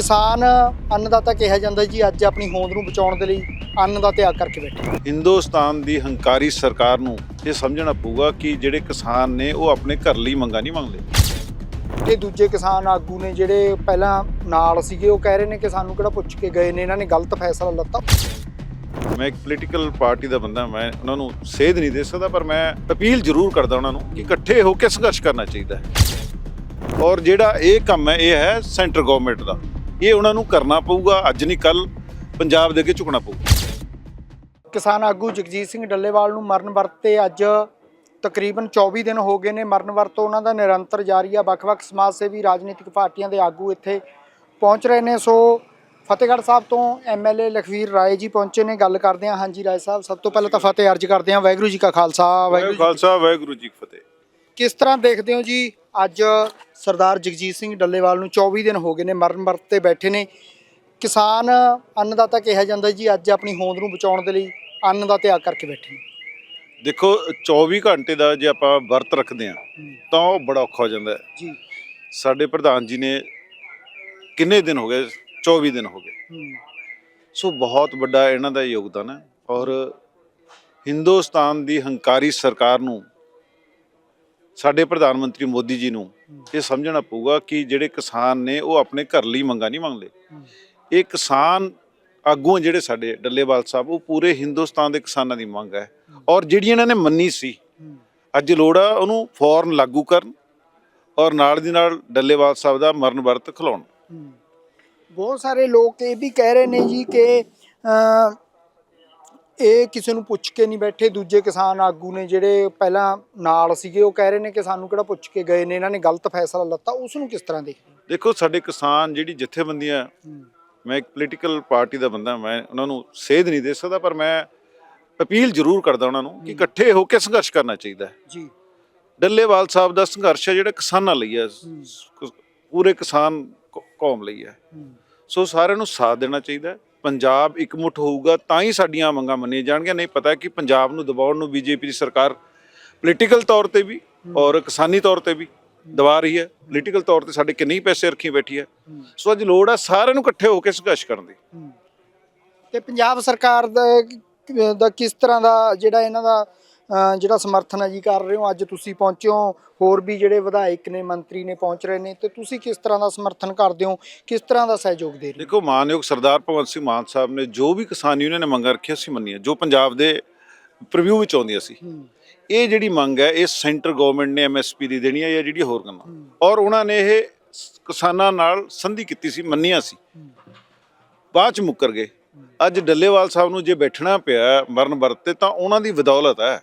ਕਿਸਾਨ ਅੰਨਦਾਤਾ ਕਿਹਾ ਜਾਂਦਾ ਜੀ ਅੱਜ ਆਪਣੀ ਹੋਂਦ ਨੂੰ ਬਚਾਉਣ ਦੇ ਲਈ ਅੰਨ ਦਾ ਤਿਆਗ ਕਰਕੇ ਬੈਠੇ ਹਿੰਦੁਸਤਾਨ ਦੀ ਹੰਕਾਰੀ ਸਰਕਾਰ ਨੂੰ ਇਹ ਸਮਝਣਾ ਪਊਗਾ ਕਿ ਜਿਹੜੇ ਕਿਸਾਨ ਨੇ ਉਹ ਆਪਣੇ ਘਰ ਲਈ ਮੰਗਾ ਨਹੀਂ ਮੰਗਦੇ। ਤੇ ਦੂਜੇ ਕਿਸਾਨ ਆਗੂ ਨੇ ਜਿਹੜੇ ਪਹਿਲਾਂ ਨਾਲ ਸੀਗੇ ਉਹ ਕਹਿ ਰਹੇ ਨੇ ਕਿ ਸਾਨੂੰ ਕਿਹੜਾ ਪੁੱਛ ਕੇ ਗਏ ਨੇ ਇਹਨਾਂ ਨੇ ਗਲਤ ਫੈਸਲਾ ਲੱਤਾ। ਮੈਂ ਇੱਕ ਪੋਲੀਟੀਕਲ ਪਾਰਟੀ ਦਾ ਬੰਦਾ ਮੈਂ ਉਹਨਾਂ ਨੂੰ ਸੇਧ ਨਹੀਂ ਦੇ ਸਕਦਾ ਪਰ ਮੈਂ ਅਪੀਲ ਜ਼ਰੂਰ ਕਰਦਾ ਉਹਨਾਂ ਨੂੰ ਕਿ ਇਕੱਠੇ ਹੋ ਕੇ ਸੰਘਰਸ਼ ਕਰਨਾ ਚਾਹੀਦਾ ਹੈ। ਔਰ ਜਿਹੜਾ ਇਹ ਕੰਮ ਹੈ ਇਹ ਹੈ ਸੈਂਟਰ ਗਵਰਨਮੈਂਟ ਦਾ। ਇਹ ਉਹਨਾਂ ਨੂੰ ਕਰਨਾ ਪਊਗਾ ਅੱਜ ਨਹੀਂ ਕੱਲ ਪੰਜਾਬ ਦੇ ਅੱਗੇ ਝੁਕਣਾ ਪਊਗਾ ਕਿਸਾਨ ਆਗੂ ਜਗਜੀਤ ਸਿੰਘ ਡੱਲੇਵਾਲ ਨੂੰ ਮਰਨ ਵਰਤ ਤੇ ਅੱਜ ਤਕਰੀਬਨ 24 ਦਿਨ ਹੋ ਗਏ ਨੇ ਮਰਨ ਵਰਤ ਉਹਨਾਂ ਦਾ ਨਿਰੰਤਰ ਜਾਰੀ ਆ। ਵੱਖ-ਵੱਖ ਸਮਾਜ ਸੇਵੀ ਰਾਜਨੀਤਿਕ ਪਾਰਟੀਆਂ ਦੇ ਆਗੂ ਇੱਥੇ ਪਹੁੰਚ ਰਹੇ ਨੇ। ਸੋ ਫਤਿਹਗੜ੍ਹ ਸਾਹਿਬ ਤੋਂ ਐਮਐਲਏ ਲਖਵੀਰ ਰਾਏ ਜੀ ਪਹੁੰਚੇ ਨੇ। ਗੱਲ ਕਰਦੇ ਹਾਂ ਹਾਂਜੀ ਰਾਏ ਸਾਹਿਬ ਸਭ ਤੋਂ ਪਹਿਲਾਂ ਤਾਂ ਫਤਿਹ ਅਰਜ ਕਰਦੇ ਹਾਂ। ਵਾਹਿਗੁਰੂ ਜੀ ਕਾ ਖਾਲਸਾ ਵਾਹਿਗੁਰੂ ਖਾਲਸਾ ਵਾਹਿਗੁਰੂ ਜੀ ਕੀ ਫਤਿਹ। ਕਿਸ ਤਰ੍ਹਾਂ ਦੇਖਦੇ ਹੋ ਜੀ ਅੱਜ ਸਰਦਾਰ ਜਗਜੀਤ ਸਿੰਘ ਡੱਲੇਵਾਲ ਨੂੰ 24 ਦਿਨ ਹੋ ਗਏ ਨੇ ਮਰਨ ਵਰਤ ਤੇ ਬੈਠੇ ਨੇ। ਕਿਸਾਨ ਅੰਨਦਾਤਾ ਕਿਹਾ ਜਾਂਦਾ ਜੀ ਅੱਜ ਆਪਣੀ ਹੋਂਦ ਨੂੰ ਬਚਾਉਣ ਦੇ ਲਈ ਅੰਨ ਦਾ ਤਿਆਗ ਕਰਕੇ ਬੈਠੇ ਨੇ। ਦੇਖੋ 24 ਘੰਟੇ ਦਾ ਜੇ ਆਪਾਂ ਵਰਤ ਰੱਖਦੇ ਆ ਤਾਂ ਉਹ ਬੜਾ ਔਖਾ ਹੋ ਜਾਂਦਾ ਜੀ। ਸਾਡੇ ਪ੍ਰਧਾਨ ਜੀ ਨੇ ਕਿੰਨੇ ਦਿਨ ਹੋ ਗਏ? 24 ਦਿਨ ਹੋ ਗਏ। ਸੋ ਬਹੁਤ ਵੱਡਾ ਇਹਨਾਂ ਦਾ ਯੋਗਦਾਨ ਹੈ ਔਰ ਹਿੰਦੁਸਤਾਨ ਦੀ ਹੰਕਾਰੀ ਸਰਕਾਰ ਨੂੰ ਸਾਡੇ ਪ੍ਰਧਾਨ ਮੰਤਰੀ ਮੋਦੀ ਜੀ ਨੂੰ ਇਹ ਸਮਝਣਾ ਪਊਗਾ ਕਿ ਜਿਹੜੇ ਕਿਸਾਨ ਨੇ ਉਹ ਆਪਣੇ ਘਰ ਲਈ ਮੰਗਾ ਨਹੀਂ ਮੰਗਦੇ। ਇਹ ਕਿਸਾਨ ਆਗੂ ਜਿਹੜੇ ਸਾਡੇ ਡੱਲੇਵਾਲ ਸਾਹਿਬ ਉਹ ਪੂਰੇ ਹਿੰਦੁਸਤਾਨ ਦੇ ਕਿਸਾਨਾਂ ਦੀ ਮੰਗ ਹੈ। ਔਰ ਜਿਹੜੀ ਇਹਨਾਂ ਨੇ ਮੰਨੀ ਸੀ ਅੱਜ ਲੋੜ ਆ ਉਹਨੂੰ ਫੌਰਨ ਲਾਗੂ ਕਰਨ ਔਰ ਨਾਲ ਦੀ ਨਾਲ ਡੱਲੇਵਾਲ ਸਾਹਿਬ ਦਾ ਮਰਨ ਵਰਤ ਖਿਲਾਉਣ। ਬਹੁਤ ਸਾਰੇ ਲੋਕ ਇਹ ਵੀ ਕਹਿ ਰਹੇ ਨੇ ਜੀ ਕਿ ਇਹ ਕਿਸੇ ਨੂੰ ਪੁੱਛ ਕੇ ਨਹੀਂ ਬੈਠੇ ਦੂਜੇ ਕਿਸਾਨ ਆਗੂ ਨੇ ਜਿਹੜੇ ਪਹਿਲਾਂ ਨਾਲ ਸੀਗੇ ਉਹ ਕਹਿ ਰਹੇ ਨੇ ਕਿ ਸਾਨੂੰ ਕਿਹੜਾ ਪੁੱਛ ਕੇ ਗਏ ਨੇ ਇਹਨਾਂ ਨੇ ਗਲਤ ਫੈਸਲਾ ਲੱਤਾ ਉਸ ਨੂੰ ਕਿਸ ਤਰ੍ਹਾਂ ਦੇਖਦੇ? ਦੇਖੋ ਸਾਡੇ ਕਿਸਾਨ ਜਿਹੜੀ ਜਥੇਬੰਦੀਆਂ ਮੈਂ ਇੱਕ ਪੋਲੀਟੀਕਲ ਪਾਰਟੀ ਦਾ ਬੰਦਾ ਮੈਂ ਉਹਨਾਂ ਨੂੰ ਸੇਧ ਨਹੀਂ ਦੇ ਸਕਦਾ ਪਰ ਮੈਂ ਅਪੀਲ ਜ਼ਰੂਰ ਕਰਦਾ ਉਹਨਾਂ ਨੂੰ ਕਿ ਇਕੱਠੇ ਹੋ ਕੇ ਸੰਘਰਸ਼ ਕਰਨਾ ਚਾਹੀਦਾ ਜੀ। ਡੱਲੇਵਾਲ ਸਾਹਿਬ ਦਾ ਸੰਘਰਸ਼ ਹੈ ਜਿਹੜਾ ਕਿਸਾਨਾਂ ਲਈ ਹੈ ਪੂਰੇ ਕਿਸਾਨ ਕੌਮ ਲਈ ਹੈ। ਸੋ ਸਾਰਿਆਂ ਨੂੰ ਸਾਥ ਦੇਣਾ ਚਾਹੀਦਾ ਪੰਜਾਬ ਇਕਮੁੱਠ ਹੋਊਗਾ ਤਾਂ ਹੀ ਸਾਡੀਆਂ ਮੰਗਾਂ ਮੰਨੀਆਂ ਜਾਣਗੀਆਂ। ਨਹੀਂ, ਪਤਾ ਕਿ ਪੰਜਾਬ ਨੂੰ ਦਬਾਉਣ ਨੂੰ ਬੀਜੇਪੀ ਦੀ ਸਰਕਾਰ ਪੋਲੀਟੀਕਲ ਤੌਰ ਤੇ ਵੀ ਔਰ ਕਿਸਾਨੀ ਤੌਰ ਤੇ ਵੀ ਦਬਾ ਰਹੀ ਹੈ। ਪੋਲੀਟੀਕਲ ਤੌਰ ਤੇ ਸਾਡੇ ਕਿੰਨੇ ਪੈਸੇ ਰੱਖੀ ਬੈਠੀ ਹੈ। ਸੋ ਅੱਜ ਲੋੜ ਹੈ ਸਾਰਿਆਂ ਨੂੰ ਇਕੱਠੇ ਹੋ ਕੇ ਸੰਘਰਸ਼ ਕਰਨ ਦੀ। ਤੇ ਪੰਜਾਬ ਸਰਕਾਰ ਦਾ ਦਾ ਕਿਸ ਤਰ੍ਹਾਂ ਦਾ ਜਿਹੜਾ ਇਹਨਾਂ ਦਾ ਜਿਹੜਾ ਸਮਰਥਨ ਹੈ ਜੀ ਕਰ ਰਹੇ ਹੋ ਅੱਜ ਤੁਸੀਂ ਪਹੁੰਚੇ ਹੋ ਹੋਰ ਵੀ ਜਿਹੜੇ ਵਿਧਾਇਕ ਨੇ ਮੰਤਰੀ ਨੇ ਪਹੁੰਚ ਰਹੇ ਨੇ ਤੇ ਤੁਸੀਂ ਕਿਸ ਤਰ੍ਹਾਂ ਦਾ ਸਮਰਥਨ ਕਰਦੇ ਹੋ ਕਿਸ ਤਰ੍ਹਾਂ ਦਾ ਸਹਿਯੋਗ ਦੇ ਰਹੇ ਹੋ? ਦੇਖੋ ਮਾਨਯੋਗ ਸਰਦਾਰ ਭਗਵੰਤ ਸਿੰਘ ਮਾਨ ਸਾਹਿਬ ਨੇ ਜੋ ਵੀ ਕਿਸਾਨ ਯੂਨੀਅਨ ਨੇ ਮੰਗਾਂ ਰੱਖੀਆਂ ਸੀ ਮੰਨੀਆਂ ਜੋ ਪੰਜਾਬ ਦੇ ਪ੍ਰੀਵਿਊ ਵਿੱਚ ਆਉਂਦੀਆਂ ਸੀ। ਇਹ ਜਿਹੜੀ ਮੰਗ ਹੈ ਇਹ ਸੈਂਟਰ ਗਵਰਨਮੈਂਟ ਨੇ ਐਮਐਸਪੀ ਦੀ ਦੇਣੀ ਹੈ ਜਾਂ ਜਿਹੜੀ ਹੋਰ ਹੂੰ। ਔਰ ਉਹਨਾਂ ਨੇ ਇਹ ਕਿਸਾਨਾਂ ਨਾਲ ਸੰਧੀ ਕੀਤੀ ਸੀ ਮੰਨੀਆਂ ਸੀ। ਬਾਅਦ ਚ ਮੁੱਕਰ ਗਏ। ਅੱਜ ਡੱਲੇਵਾਲ ਸਾਹਿਬ ਨੂੰ ਜੇ ਬੈਠਣਾ ਪਿਆ ਮਰਨ ਵਰਤ ਤਾਂ ਉਹਨਾਂ ਦੀ ਬਦੌਲਤ ਹੈ।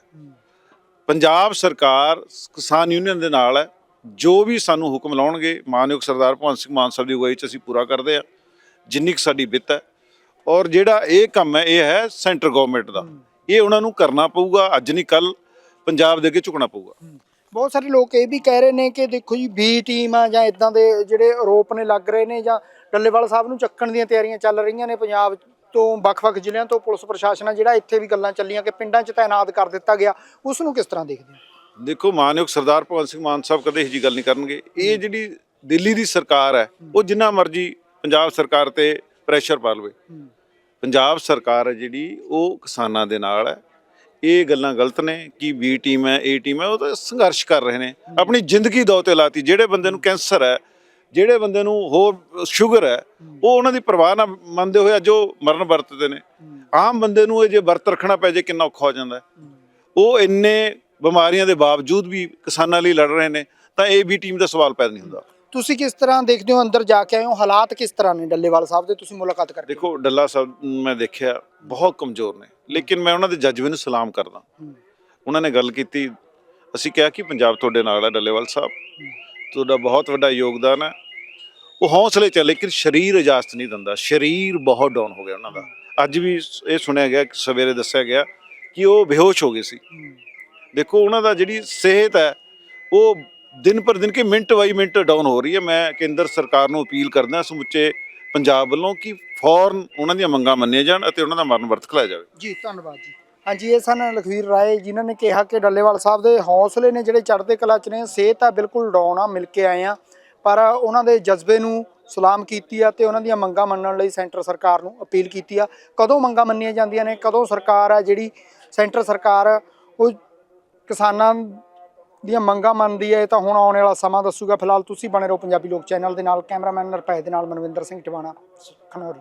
ਪੰਜਾਬ ਸਰਕਾਰ, ਕਿਸਾਨ ਯੂਨੀਅਨ ਦੇ ਨਾਲ ਹੈ। ਜੋ ਵੀ ਸਾਨੂੰ ਹੁਕਮ ਲਾਉਣਗੇ, ਮਾਨਯੋਗ ਸਰਦਾਰ ਭਗਵੰਤ ਸਿੰਘ ਮਾਨ ਸਾਹਿਬ ਦੀ ਅਗਵਾਈ ਚ ਅਸੀਂ ਪੂਰਾ ਕਰਦੇ ਆ ਜਿੰਨੀ ਕੁ ਸਾਡੀ ਵਿੱਤ ਹੈ। ਔਰ ਜਿਹੜਾ ਇਹ ਕੰਮ ਹੈ, ਇਹ ਹੈ ਸੈਂਟਰ ਗਵਰਨਮੈਂਟ ਦਾ। ਇਹ ਉਹਨਾਂ ਨੂੰ ਕਰਨਾ ਪਊਗਾ, ਅੱਜ ਨਹੀਂ ਕੱਲ ਪੰਜਾਬ ਦੇ ਅੱਗੇ ਝੁਕਣਾ ਪਊਗਾ। ਬਹੁਤ ਸਾਰੇ ਲੋਕ ਇਹ ਵੀ ਕਹਿ ਰਹੇ ਨੇ ਕਿ ਦੇਖੋ ਜੀ, ਬੀ ਟੀਮ ਆ ਜਾਂ ਇਦਾਂ ਦੇ ਜਿਹੜੇ ਆਰੋਪ ਨੇ ਲੱਗ ਰਹੇ ਨੇ ਜਾਂ ਡੱਲੇਵਾਲ ਸਾਹਿਬ ਨੂੰ ਚੱਕਣ ਦੀਆਂ ਤਿਆਰੀਆਂ ਚੱਲ ਰਹੀਆਂ ਨੇ ਪੰਜਾਬ ਤੋਂ ਵੱਖ-ਵੱਖ ਜ਼ਿਲ੍ਹਿਆਂ ਤੋਂ ਪੁਲਿਸ ਪ੍ਰਸ਼ਾਸਨ ਆ ਜਿਹੜਾ ਇੱਥੇ ਵੀ ਗੱਲਾਂ ਚੱਲੀਆਂ ਕਿ ਪਿੰਡਾਂ 'ਚ ਤਾਇਨਾਤ ਕਰ ਦਿੱਤਾ ਗਿਆ। ਉਸ ਨੂੰ ਕਿਸ ਤਰ੍ਹਾਂ ਦੇਖਦੇ ਹੋ? ਦੇਖੋ ਮਾਨਯੋਗ ਸਰਦਾਰ ਭਗਵੰਤ ਸਿੰਘ ਮਾਨ ਸਾਹਿਬ ਕਦੇ ਇਹੋ ਜਿਹੀ ਗੱਲ ਨਹੀਂ ਕਰਨਗੇ। ਇਹ ਜਿਹੜੀ ਦਿੱਲੀ ਦੀ ਸਰਕਾਰ ਹੈ ਉਹ ਜਿੰਨਾ ਮਰਜ਼ੀ ਪੰਜਾਬ ਸਰਕਾਰ ਤੇ ਪ੍ਰੈਸ਼ਰ ਪਾ ਲਵੇ। ਪੰਜਾਬ ਸਰਕਾਰ ਹੈ ਜਿਹੜੀ ਉਹ ਕਿਸਾਨਾਂ ਦੇ ਨਾਲ ਹੈ। ਇਹ ਗੱਲਾਂ ਗਲਤ ਨੇ ਕਿ ਬੀ ਟੀਮ ਹੈ ਏ ਟੀਮ ਹੈ ਉਹ ਤਾਂ ਸੰਘਰਸ਼ ਕਰ ਰਹੇ ਨੇ। ਆਪਣੀ ਜ਼ਿੰਦਗੀ ਦੋ ਤੇ ਲਾਤੀ। ਜਿਹੜੇ ਬੰਦੇ ਨੂੰ ਕੈਂਸਰ ਹੈ ਜਿਹੜੇ ਬੰਦੇ ਨੂੰ ਹੋਰ ਸ਼ੂਗਰ ਹੈ ਉਹ ਉਹਨਾਂ ਦੀ ਪਰਵਾਹ ਨਾ ਮੰਨਦੇ ਹੋਏ ਅੱਜ ਉਹ ਮਰਨ ਵਰਤਦੇ ਨੇ। ਆਮ ਬੰਦੇ ਨੂੰ ਇਹ ਜੇ ਵਰਤ ਰੱਖਣਾ ਪੈ ਜੇ ਕਿੰਨਾ ਔਖਾ ਹੋ ਜਾਂਦਾ ਉਹ ਇੰਨੇ ਬਿਮਾਰੀਆਂ ਦੇ ਬਾਵਜੂਦ ਵੀ ਕਿਸਾਨਾਂ ਲਈ ਲੜ ਰਹੇ ਨੇ ਤਾਂ ਇਹ ਵੀ ਟੀਮ ਦਾ ਸਵਾਲ ਪੈਦਾ ਨਹੀਂ ਹੁੰਦਾ। ਤੁਸੀਂ ਕਿਸ ਤਰ੍ਹਾਂ ਦੇਖਦੇ ਹੋ ਅੰਦਰ ਜਾ ਕੇ ਆਏ ਹੋ? ਹਾਲਾਤ ਕਿਸ ਤਰ੍ਹਾਂ ਨੇ ਡੱਲੇਵਾਲ ਸਾਹਿਬ ਦੇ? ਤੁਸੀਂ ਮੁਲਾਕਾਤ ਕਰਕੇ ਦੇਖੋ ਡੱਲਾ ਸਾਹਿਬ ਮੈਂ ਦੇਖਿਆ ਬਹੁਤ ਕਮਜ਼ੋਰ ਨੇ। ਲੇਕਿਨ ਮੈਂ ਉਹਨਾਂ ਦੇ ਜਜ਼ਬੇ ਨੂੰ ਸਲਾਮ ਕਰਦਾ। ਉਹਨਾਂ ਨੇ ਗੱਲ ਕੀਤੀ ਅਸੀਂ ਕਿਹਾ ਕਿ ਪੰਜਾਬ ਤੁਹਾਡੇ ਨਾਲ ਹੈ ਡੱਲੇਵਾਲ ਸਾਹਿਬ। ਤੁਹਾਡਾ ਬਹੁਤ ਵੱਡਾ ਯੋਗਦਾਨ ਹੈ। ਉਹ ਹੌਸਲੇ ਚ ਹੈ, ਲੇਕਿਨ ਸਰੀਰ ਇਜਾਜ਼ਤ ਨਹੀਂ ਦਿੰਦਾ। ਸਰੀਰ ਬਹੁਤ ਡਾਊਨ ਹੋ ਗਿਆ ਉਹਨਾਂ ਦਾ। ਅੱਜ ਵੀ ਇਹ ਸੁਣਿਆ ਗਿਆ ਕਿ ਸਵੇਰੇ ਦੱਸਿਆ ਗਿਆ ਕਿ ਉਹ ਬੇਹੋਸ਼ ਹੋ ਗਏ ਸੀ। ਦੇਖੋ ਉਹਨਾਂ ਦਾ ਜਿਹੜੀ ਸਿਹਤ ਹੈ ਉਹ ਦਿਨ ਪਰ ਦਿਨ ਕਿ ਮਿੰਟ ਬਾਈ ਮਿੰਟ ਡਾਊਨ ਹੋ ਰਹੀ ਹੈ। ਮੈਂ ਕੇਂਦਰ ਸਰਕਾਰ ਨੂੰ ਅਪੀਲ ਕਰਦਾ ਸਮੁੱਚੇ ਪੰਜਾਬ ਵੱਲੋਂ ਕਿ ਫੌਰਨ ਉਹਨਾਂ ਦੀਆਂ ਮੰਗਾਂ ਮੰਨੀਆਂ ਜਾਣ ਅਤੇ ਉਹਨਾਂ ਦਾ ਮਰਨ ਵਰਤ ਖਲਾਇਆ ਜਾਵੇ। ਜੀ ਧੰਨਵਾਦ ਜੀ। ਹਾਂਜੀ, ਇਹ ਸਨ ਲਖਵੀਰ ਰਾਏ ਜਿਨ੍ਹਾਂ ਨੇ ਕਿਹਾ ਕਿ ਡੱਲੇਵਾਲ ਸਾਹਿਬ ਦੇ ਹੌਸਲੇ ਨੇ ਜਿਹੜੇ ਚੜ੍ਹਦੇ ਕਲਾ ਚ ਨੇ, ਸਿਹਤ ਆ ਬਿਲਕੁਲ ਡਾਊਨ ਆ, ਮਿਲ ਕੇ ਆਏ ਆ। ਪਰ ਉਹਨਾਂ ਦੇ ਜਜ਼ਬੇ ਨੂੰ ਸਲਾਮ ਕੀਤੀ ਆ ਤੇ ਉਹਨਾਂ ਦੀਆਂ ਮੰਗਾਂ ਮੰਨਣ ਲਈ ਸੈਂਟਰ ਸਰਕਾਰ ਨੂੰ ਅਪੀਲ ਕੀਤੀ ਆ। ਕਦੋਂ ਮੰਗਾਂ ਮੰਨੀਆਂ ਜਾਂਦੀਆਂ ਨੇ? ਕਦੋਂ ਸਰਕਾਰ ਆ ਜਿਹੜੀ ਸੈਂਟਰ ਸਰਕਾਰ ਉਹ ਕਿਸਾਨਾਂ ਦੀਆਂ ਮੰਗਾਂ ਮੰਨਦੀ ਹੈ ਇਹ ਤਾਂ ਹੁਣ ਆਉਣ ਵਾਲਾ ਸਮਾਂ ਦੱਸੂਗਾ। ਫਿਲਹਾਲ ਤੁਸੀਂ ਬਣੇ ਰਹੋ ਪੰਜਾਬੀ ਲੋਕ ਚੈਨਲ ਦੇ ਨਾਲ। ਕੈਮਰਾਮੈਨ ਨਰਪੈ ਦੇ ਨਾਲ ਮਨਵਿੰਦਰ ਸਿੰਘ ਟਿਵਾਣਾ, ਖਨੌਰੀ।